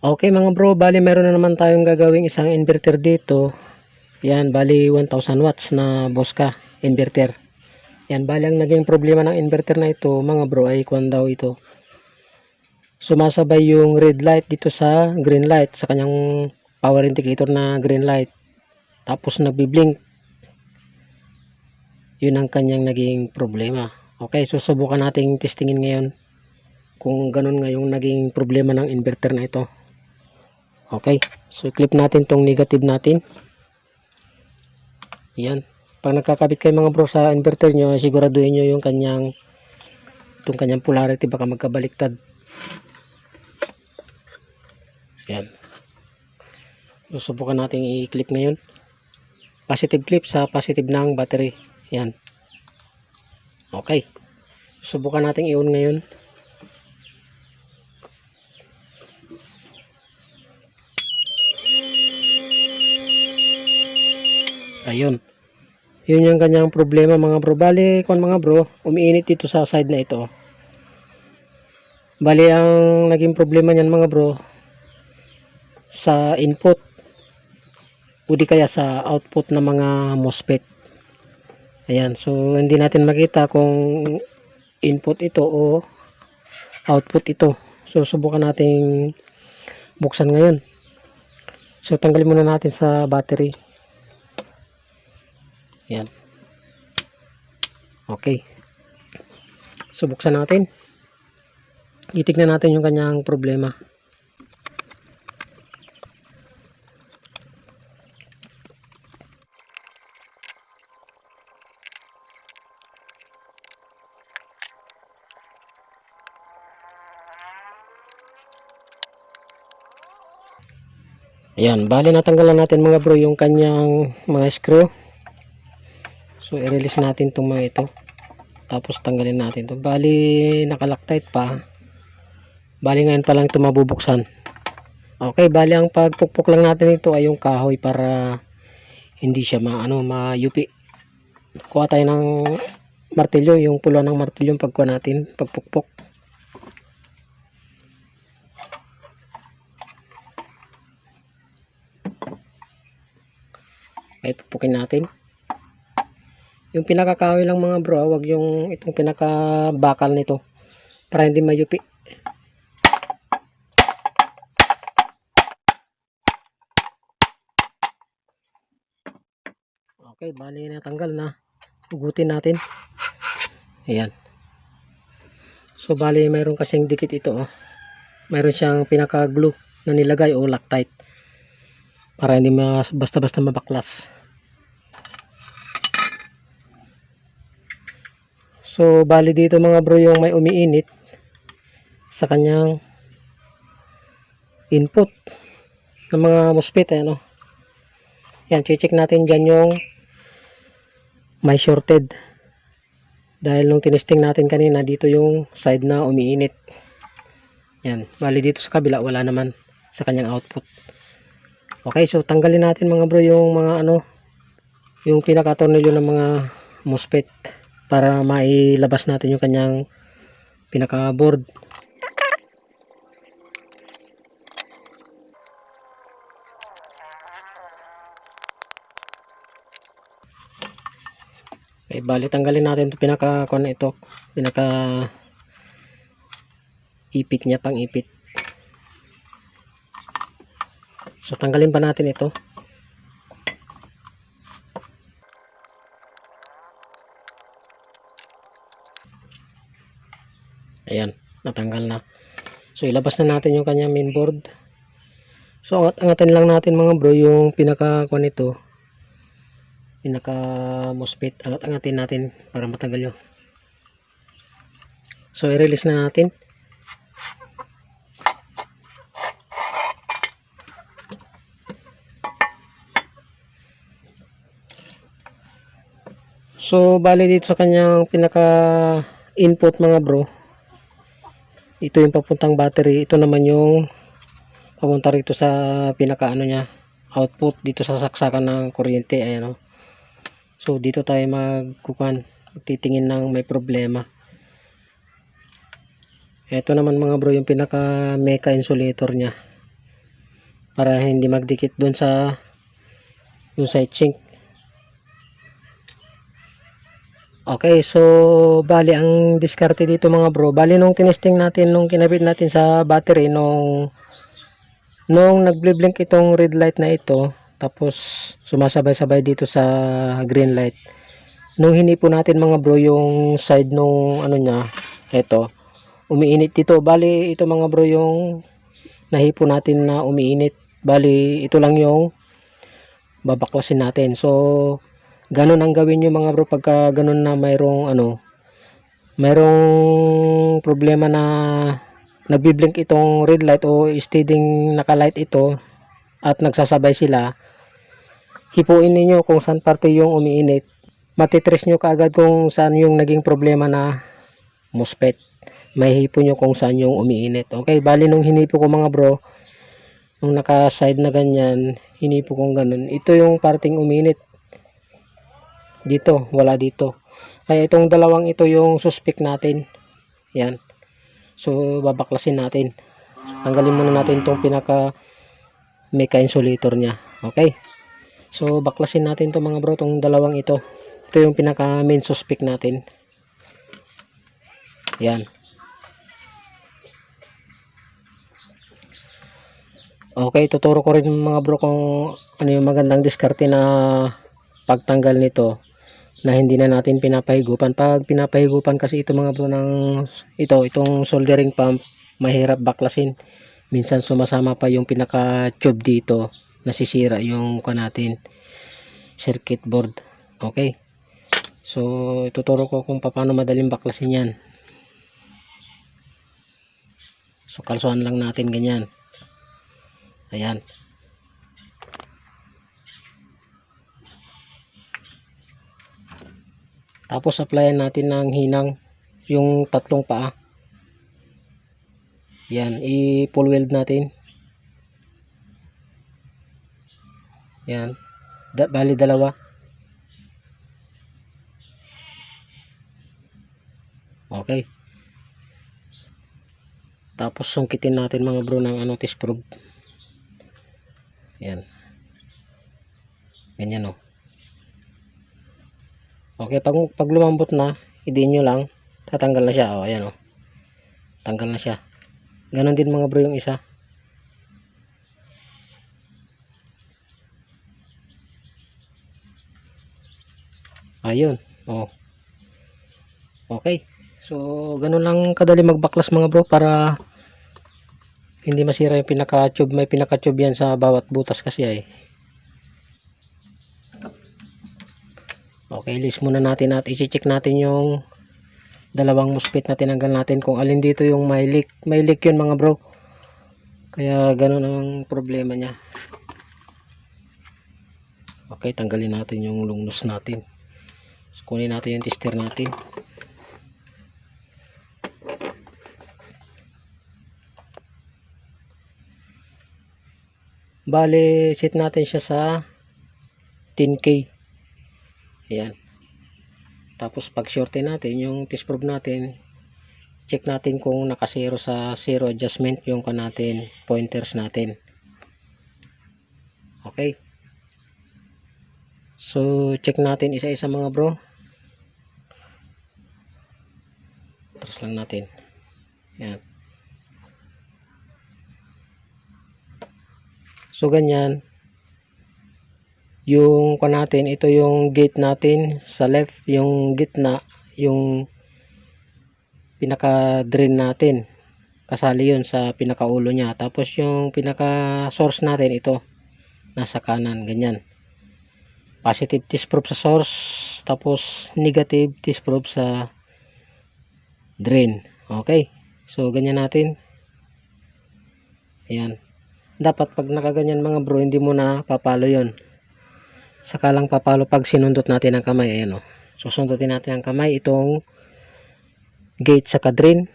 Okay mga bro, bali meron na naman tayong gagawing isang inverter dito. Yan, bali 1000 watts na Bosca inverter. Yan, bali ang naging problema ng inverter na ito mga bro ay kwan daw ito. Sumasabay yung red light dito sa green light sa kanyang power indicator na green light. Tapos nagbi-blink. Yun ang kanyang naging problema. Okay, so subukan nating testingin ngayon kung ganun nga yung naging problema ng inverter na ito. Okay. So, clip natin tong negative natin. Yan. Pag nagkakabit kayo mga bro sa inverter nyo, siguraduhin nyo yung kanyang itong kanyang polarity baka magkabaliktad. Yan. So, subukan natin i-clip ngayon. Positive clip sa positive ng battery. Yan. Okay. Subukan natin i-on ngayon. Ayun. Yun yung kanyang problema mga bro. Bali, kung mga bro, umiinit dito sa side na ito. Bali, ang naging problema niyan mga bro, sa input o kaya sa output ng mga MOSFET. Ayan, so hindi natin makita kung input ito o output ito. So subukan nating buksan ngayon. So tanggalin muna natin sa battery. Yan. Okay. So, buksan natin. Itignan natin yung kanyang problema. Ayan, bali natanggalan natin mga bro yung kanyang mga screw. So, i-release natin itong mga ito. Tapos, tanggalin natin ito. Bali, nakalock-tight pa. Bali, ngayon pa lang ito mabubuksan. Okay, bali, ang pagpukpok lang natin ito ay yung kahoy para hindi siya ma, ano, mayupi. Kuha tayo ng martilyo, yung pula ng martilyo pagkuha natin, pagpukpok. Ay, pupukin natin. Yung pinakakahoy lang mga bro, wag yung itong pinakabakal nito para hindi mayupi. Okay, bali natanggal na. Ugutin natin. Ayan. So bali mayroon kasing dikit ito oh. Mayroon siyang pinaka-glue na nilagay o loctite para hindi mas basta-basta mabaklas. So, bali dito mga bro yung may umiinit sa kanyang input ng mga MOSFET. Eh, ano? Yan, check natin dyan yung may shorted. Dahil nung tinesting natin kanina, dito yung side na umiinit. Yan, bali dito sa kabila, wala naman sa kanyang output. Okay, so tanggalin natin mga bro yung mga ano, yung pinaka-tornilyo ng mga MOSFET para mailabas natin yung kanyang pinaka board okay bali tanggalin natin ito pinaka kuan ito. Pinaka ipit niya pang ipit so tanggalin pa natin ito Ayan, natanggal na. So, ilabas na natin yung kanya mainboard. So, angat angatin lang natin mga bro yung pinaka kuan nito. Pinaka MOSFET. Angat angatin natin para matagal yun. So, i-release na natin. So, bali dito sa kanyang pinaka input mga bro ito yung papuntang battery. Ito naman yung papunta rito sa pinaka ano niya output dito sa saksakan ng kuryente ayan o so dito tayo magkukan magtitingin ng may problema. Ito naman mga bro yung pinaka mecha insulator niya para hindi magdikit doon sa yung side sink okay so bali ang diskarte dito mga bro bali nung tinesting natin nung kinabit natin sa battery nung nung nagble-blink itong red light na ito tapos sumasabay-sabay dito sa green light. Nung hinipo natin mga bro yung side nung ano niya ito umiinit dito. Bali ito mga bro yung nahipo natin na umiinit. Bali ito lang yung babaklasin natin. So ganun ang gawin nyo mga bro pagka ganun na mayroong ano mayroong problema na nagbiblink itong red light o steading nakalight ito at nagsasabay sila hipuin ninyo kung saan parte yung umiinit. Matitres nyo kaagad kung saan yung naging problema na MOSFET may hipo nyo kung saan yung umiinit. Okay bali nung hinipo ko mga bro nung naka side na ganyan hinipo kong ganun. Ito yung parting uminit dito wala dito. Kaya itong dalawang ito yung suspect natin. Yan. So babaklasin natin. Tanggalin muna natin itong pinaka mecha insulator nya okay? So baklasin natin to mga bro itong dalawang ito. Ito yung pinaka main suspect natin. Yan. Okay, tuturo ko rin mga bro kung ano yung magandang diskarte na pagtanggal nito na hindi na natin pinapahigupan. Pag pinapahigupan kasi ito mga bro ng ito, itong soldering pump, mahirap baklasin. Minsan sumasama pa yung pinaka tube dito, nasisira yung ka natin circuit board. Okay. So, ituturo ko kung paano madaling baklasin yan. So, kalsuhan lang natin ganyan. Ayan. Tapos applyan natin ng hinang yung tatlong paa. Yan, i-full weld natin. Yan. Da bali dalawa. Okay. Tapos sungkitin natin mga bro ng ano test probe. Yan. Ganyan o. Okay, pag, pag lumambot na, idiin nyo lang, tatanggal na siya. O, ayan o. Tanggal na siya. Ganon din mga bro yung isa. Ayun. O. Okay. So, ganun lang kadali magbaklas mga bro para hindi masira yung pinaka-tube may pinaka-tube yan sa bawat butas kasi ay okay list muna natin at i-check natin yung dalawang muspit na tinanggal natin kung alin dito yung may leak. May leak yun mga bro. Kaya ganun ang problema nya okay tanggalin natin yung lungnos natin. Kunin natin yung tester natin. Bale, set natin siya sa 10K. Ayan. Tapos pag shorten natin, yung test probe natin, check natin kung nakasero sa zero adjustment yung ka natin, pointers natin. Okay. So, check natin isa-isa mga bro. Tapos lang natin. Ayan. So ganyan. Yung pa natin, ito yung gate natin sa left, yung gitna, yung pinaka drain natin. Kasali yun sa pinakaulo niya. Tapos yung pinaka source natin ito nasa kanan, ganyan. Positive test probe sa source, tapos negative test probe sa drain. Okay. So ganyan natin. Ayan dapat pag nakaganyan mga bro hindi mo na papalo yon saka lang papalo pag sinundot natin ang kamay ayan o susundutin natin ang kamay itong gate sa drain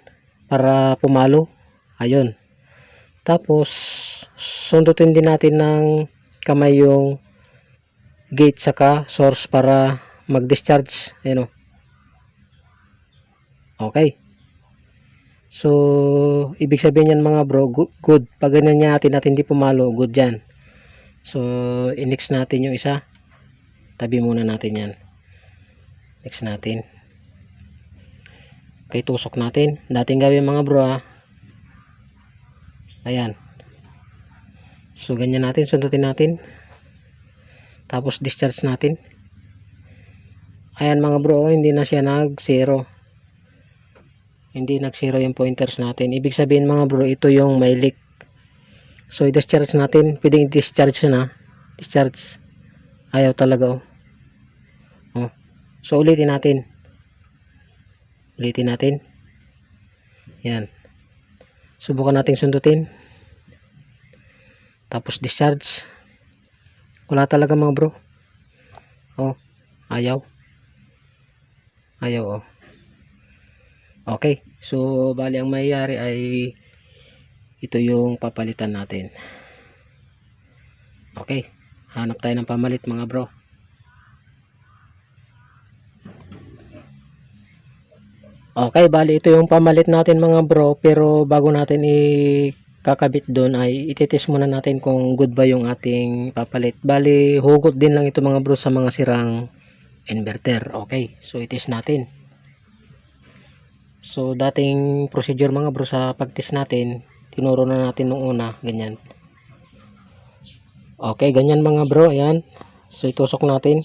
para pumalo ayun tapos sundutin din natin ng kamay yung gate saka source para mag discharge ayan o okay So, ibig sabihin yan mga bro, good. good. Pag ganyan natin at hindi pumalo, good yan. So, i-next natin yung isa. Tabi muna natin yan. Next natin. Okay, tusok natin. Dating gawin mga bro ha. Ayan. So, ganyan natin. Sundutin natin. Tapos, discharge natin. Ayan mga bro, hindi na siya nag-zero. Hindi nag-zero yung pointers natin. Ibig sabihin mga bro, ito yung may leak. So, i-discharge natin. Pwedeng i-discharge na. Discharge. Ayaw talaga oh. oh. So, ulitin natin. Ulitin natin. Yan. Subukan nating sundutin. Tapos discharge. Wala talaga mga bro. Oh, ayaw. Ayaw oh. Okay. So, bali ang mayayari ay ito yung papalitan natin. Okay. Hanap tayo ng pamalit mga bro. Okay, bali ito yung pamalit natin mga bro pero bago natin ikakabit doon ay ititis muna natin kung good ba yung ating papalit. Bali hugot din lang ito mga bro sa mga sirang inverter. Okay, so itis natin. So dating procedure mga bro sa pagtis natin, tinuro na natin nung una, ganyan. Okay, ganyan mga bro, ayan. So itusok natin.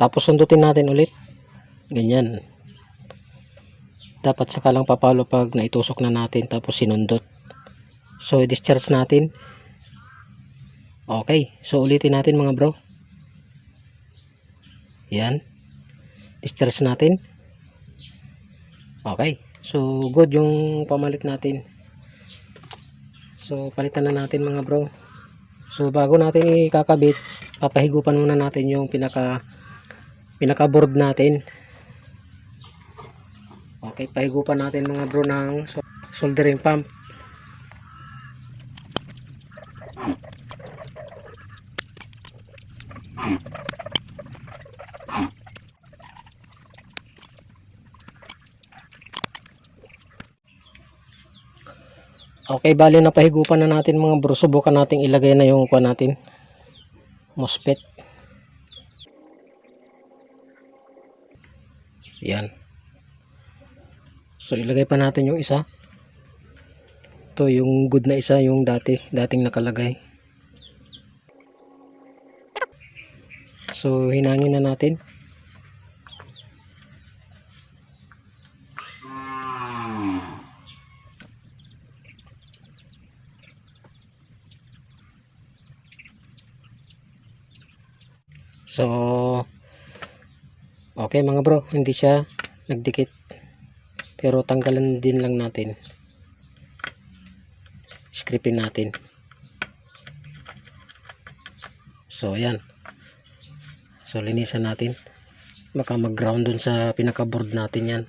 Tapos sundutin natin ulit. Ganyan. Dapat saka lang papalo pag naitusok na natin tapos sinundot. So discharge natin. Okay so ulitin natin mga bro. Yan discharge natin. Okay so good yung pamalit natin. So palitan na natin mga bro so bago natin ikakabit papahigupan muna natin yung pinaka pinaka board natin Okay, pahigupan natin mga bro ng sol- soldering pump. Okay, bali na pahigupan na natin mga bro. Subukan natin ilagay na yung kuha natin. MOSFET. Yan. So ilagay pa natin yung isa. Ito yung good na isa yung dati, dating nakalagay. So hinangin na natin. So okay mga bro, hindi siya nagdikit. Pero tanggalan din lang natin. Scripting natin. So ayan. So linisan natin. Baka mag ground dun sa pinaka board natin yan.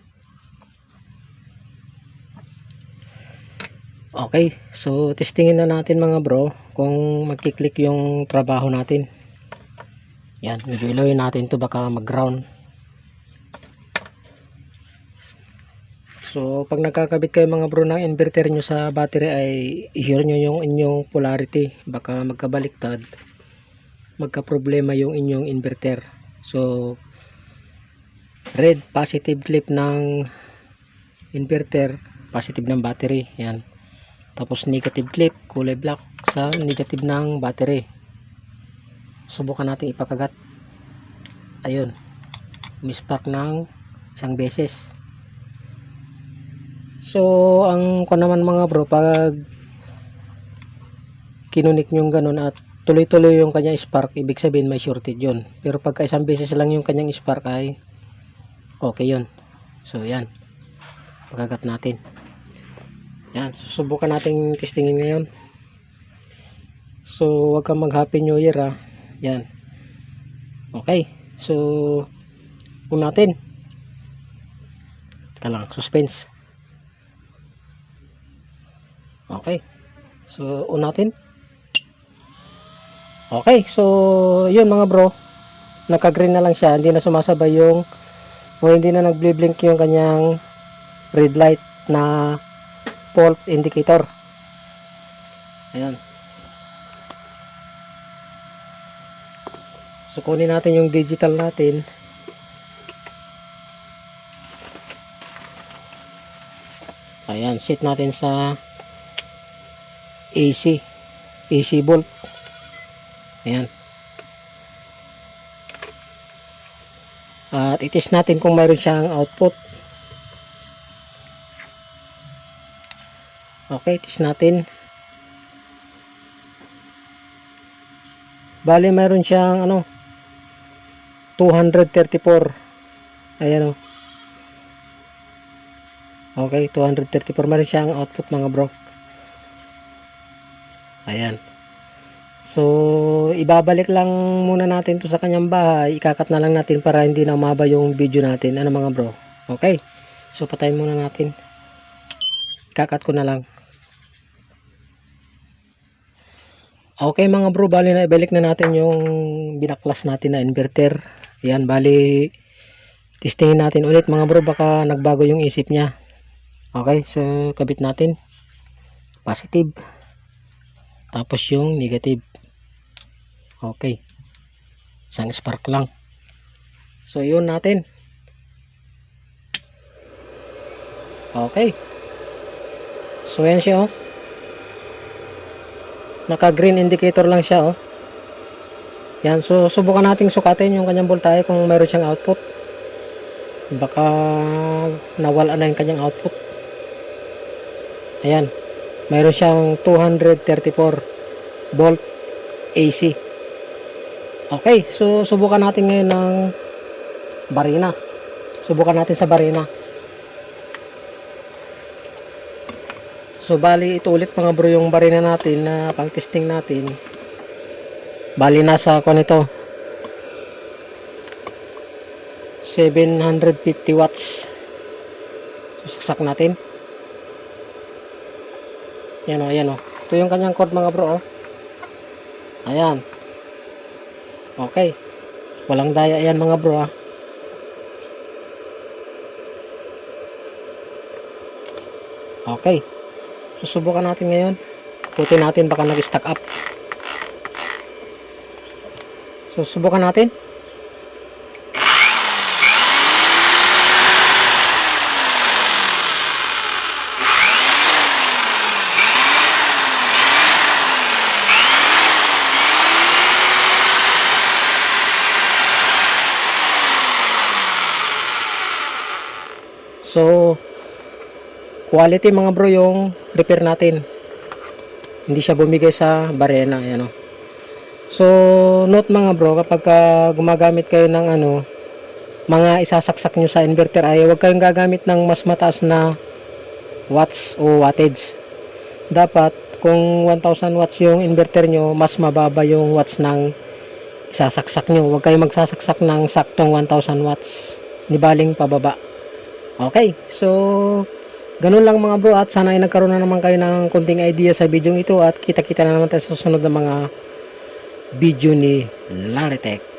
Okay. So testingin na natin mga bro kung magkiklik yung trabaho natin yan ilawin natin to baka mag ground So, pag nagkakabit kayo mga bro ng inverter nyo sa battery ay i-hear nyo yung inyong polarity. Baka magkabaliktad. Magka-problema yung inyong inverter. So, red, positive clip ng inverter, positive ng battery. Yan. Tapos negative clip, kulay black sa negative ng battery. Subukan natin ipakagat. Ayun. Mispark ng isang beses. So, ang ko naman mga bro, pag kinunik nyo ganun at tuloy-tuloy yung kanyang spark, ibig sabihin may shorted yun. Pero pagka isang beses lang yung kanyang spark ay okay yun. So, yan. Pagagat natin. Yan. Susubukan natin testingin ngayon. So, wag kang mag happy new year ha. Yan. Okay. So, kung natin. Teka lang. Suspense. Okay. So, on natin. Okay. So, yun mga bro. Nagka-green na lang siya. Hindi na sumasabay yung o hindi na nagble-blink yung kanyang red light. na fault indicator. Ayan. So kunin natin yung digital natin. Ayan, set natin sa AC. AC volt. Ayan. At itis natin kung mayroon siyang output. Okay, itis natin. Bali, mayroon siyang ano 234. Ayan o. Okay, 234 mayroon siyang output mga bro. Ayan. So, ibabalik lang muna natin to sa kanyang bahay. Ikakat na lang natin para hindi na umaba yung video natin. Ano mga bro? Okay. So, patayin muna natin. Ikakat ko na lang. Okay mga bro, bali na ibalik na natin yung binaklas natin na inverter. Yan, bali testingin natin ulit mga bro, baka nagbago yung isip niya. Okay, so kabit natin. Positive. Tapos yung negative. Okay. Isang spark lang. So yun natin. Okay. So yan siya oh. Naka green indicator lang siya oh. Yan, so subukan nating sukatin yung kanyang voltahe kung mayroon siyang output. Baka nawala na yung kanyang output. Ayan. Mayroon siyang 234 volt AC. Okay, so subukan natin ngayon ng barina. Subukan natin sa barina. So bali ito ulit mga bro yung barina natin na pang testing natin. Bali nasa ako nito 750 watts. So saksak natin. Yan o, ayan o. Ito yung kanyang cord mga bro o. Ayan. Okay. Walang daya yan mga bro ah. Okay. Susubukan natin ngayon. Putin natin baka nag-stack up. So, susubukan natin. So, quality mga bro yung repair natin. Hindi siya bumigay sa barena. Ayan o. So, note mga bro, kapag ka gumagamit kayo ng ano, mga isasaksak nyo sa inverter ay huwag kayong gagamit ng mas mataas na watts o wattage. Dapat, kung 1000 watts yung inverter nyo, mas mababa yung watts ng isasaksak nyo. Huwag kayong magsasaksak ng saktong 1000 watts. Nibaling pababa. Okay, so ganun lang mga bro at sana ay nagkaroon na naman kayo ng konting idea sa video ito at kita-kita na naman tayo sa susunod na mga video ni Laritech.